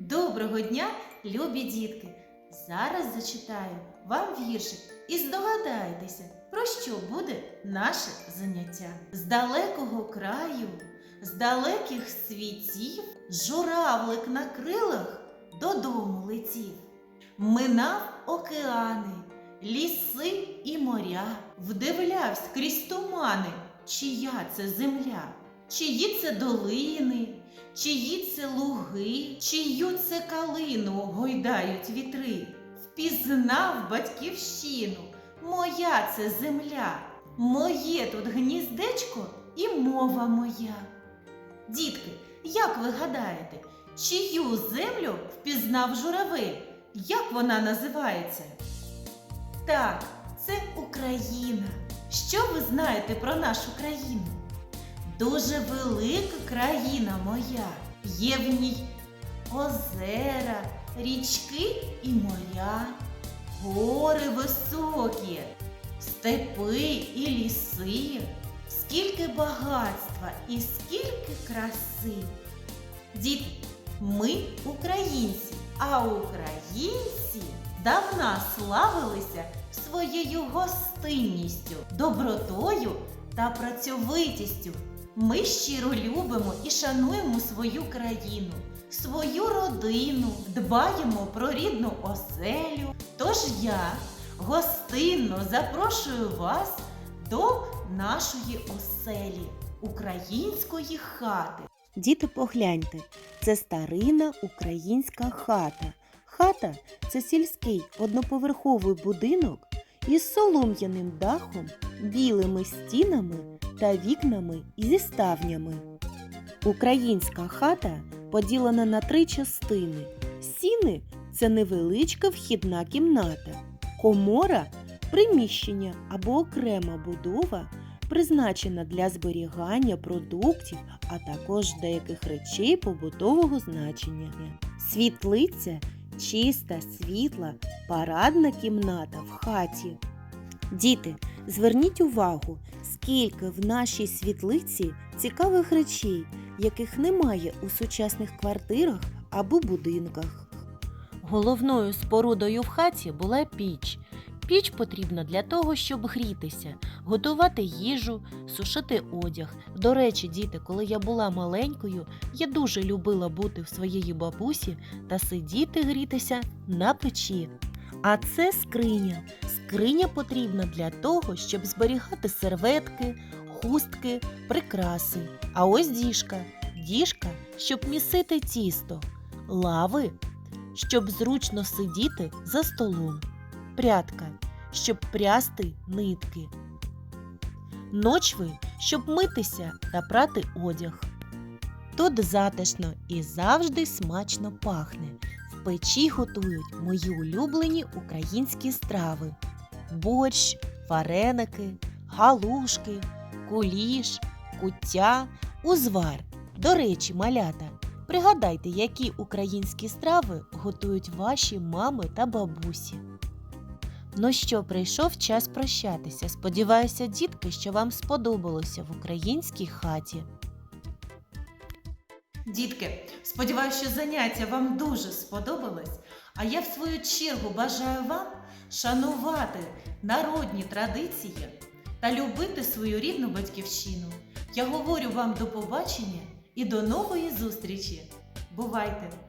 Доброго дня, любі дітки! Зараз зачитаю вам віршик і здогадаєтеся, про що буде наше заняття. З далекого краю, з далеких світів, журавлик на крилах додому летів. Минав океани, ліси і моря, вдивлявсь крізь тумани, чия це земля, чиї це долини, чиї це луги, чию це калину гойдають вітри. Впізнав батьківщину, моя це земля, моє тут гніздечко і мова моя. Дітки, як ви гадаєте, чию землю впізнав журавель? Як вона називається? Так, це Україна. Що ви знаєте про нашу країну? Дуже велика країна моя. Є в ній озера, річки і моря, гори високі, степи і ліси, скільки багатства і скільки краси. Діти, ми українці, а українці давна славилися своєю гостинністю, добротою та працьовитістю. Ми щиро любимо і шануємо свою країну, свою родину, дбаємо про рідну оселю. Тож я гостинно запрошую вас до нашої оселі, української хати. Діти, погляньте, це старинна українська хата. Хата це сільський одноповерховий будинок із солом'яним дахом, білими стінами та вікнами зі ставнями. Українська хата поділена на три частини. Стіни це невеличка вхідна кімната, комора приміщення або окрема будова, призначена для зберігання продуктів, а також деяких речей побутового значення. Світлиця чиста, світла, парадна кімната в хаті. Діти, зверніть увагу, скільки в нашій світлиці цікавих речей, яких немає у сучасних квартирах або будинках. Головною спорудою в хаті була піч. Піч потрібна для того, щоб грітися, готувати їжу, сушити одяг. До речі, діти, коли я була маленькою, я дуже любила бути в своєї бабусі та сидіти грітися на печі. А це скриня. Скриня потрібна для того, щоб зберігати серветки, хустки, прикраси. А ось діжка. Діжка, щоб місити тісто, лави, щоб зручно сидіти за столом, прядка, щоб прясти нитки, ночви, щоб митися та прати одяг. Тут затишно і завжди смачно пахне. Печі готують мої улюблені українські страви: борщ, вареники, галушки, куліш, куття, узвар. До речі, малята, пригадайте, які українські страви готують ваші мами та бабусі. Ну що, прийшов час прощатися. Сподіваюся, дітки, що вам сподобалося в українській хаті. Дітки, сподіваюся, що заняття вам дуже сподобалось. А я в свою чергу бажаю вам шанувати народні традиції та любити свою рідну батьківщину. Я говорю вам до побачення і до нової зустрічі. Бувайте!